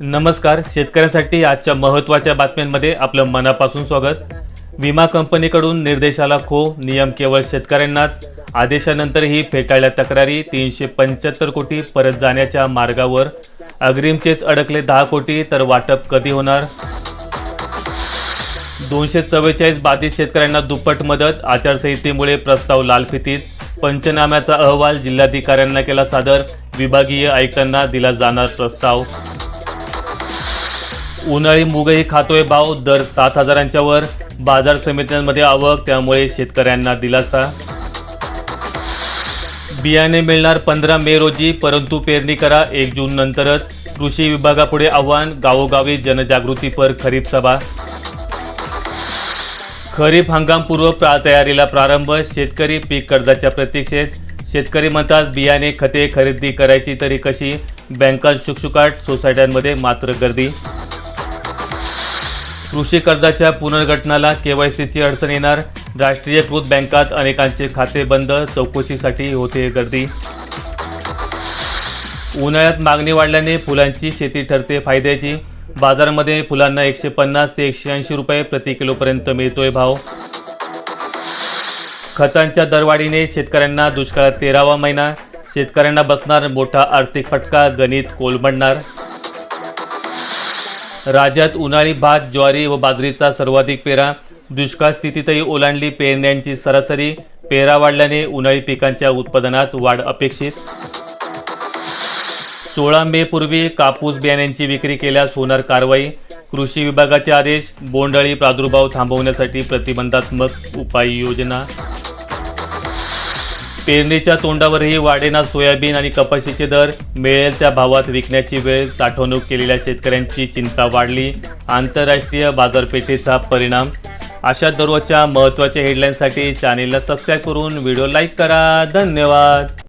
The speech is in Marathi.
नमस्कार. शेतकऱ्यांसाठी आजच्या महत्त्वाच्या बातम्यांमध्ये आपलं मनापासून स्वागत. विमा कंपनीकडून निर्देशाला खो नियम केवळ शेतकऱ्यांनाच. आदेशानंतरही फेटाळल्या तक्रारी तीनशे पंच्याहत्तर कोटी परत जाण्याच्या मार्गावर. अग्रिमचेच अडकले दहा कोटी तर वाटप कधी होणार? दोनशे चव्वेचाळीस बाधित शेतकऱ्यांना दुप्पट मदत आचारसंहितेमुळे प्रस्ताव लालफितीत पंचनाम्याचा अहवाल जिल्हाधिकाऱ्यांना केला सादर विभागीय आयुक्तांना दिला जाणार प्रस्ताव. उन्हाळी मुगही खातोय भाव. दर सात हजारांच्या वर बाजार समित्यांमध्ये आवक त्यामुळे शेतकऱ्यांना दिलासा. बियाणे मिळणार पंधरा मे रोजी परंतु पेरणी करा एक जून नंतरच. कृषी विभागापुढे आव्हान गावोगावी जनजागृतीपर खरीप सभा. खरीप हंगामपूर्व तयारीला प्रारंभ शेतकरी पीक कर्जाच्या प्रतीक्षेत. शेतकरी म्हणतात बियाणे खते खरेदी करायची तरी कशी? बँका शुकशुकाट सोसायट्यांमध्ये मात्र गर्दी. कृषी कर्जाच्या पुनर्गठनाला केवायसीची अडचण येणार. राष्ट्रीयकृत बँकात अनेकांचे खाते बंद चौकशीसाठी होते गर्दी. उन्हाळ्यात मागणी वाढल्याने फुलांची शेती ठरते फायद्याची. बाजारामध्ये फुलांना एकशे पन्नास ते एकशे ऐंशी रुपये प्रति किलोपर्यंत मिळतोय भाव. खतांच्या दरवाढीने शेतकऱ्यांना दुष्काळात तेरावा महिना. शेतकऱ्यांना बसणार मोठा आर्थिक फटका गणित कोलमडणार. राज्यात उन्हाळी भात ज्वारी व बाजरीचा सर्वाधिक पेरा. दुष्काळ स्थितीतही ओलांडली पेरण्यांची सरासरी. पेरा वाढल्याने उन्हाळी पिकांच्या उत्पादनात वाढ अपेक्षित. सोळा मे पूर्वी कापूस बियाण्यांची विक्री केल्यास होणार कारवाई. कृषी विभागाचे आदेश. बोंडअळी प्रादुर्भाव थांबवण्यासाठी प्रतिबंधात्मक उपाययोजना. पेरणीच्या तोंडावरही वाढेना सोयाबीन आणि कपाशीचे दर. मिळेल त्या भावात विकण्याची वेळ साठवणूक केलेल्या शेतकऱ्यांची चिंता वाढली. आंतरराष्ट्रीय बाजारपेठेचा परिणाम. अशा दररोजच्या महत्त्वाच्या हेडलाईनसाठी चॅनेलला सबस्क्राईब करून व्हिडिओ लाईक करा. धन्यवाद.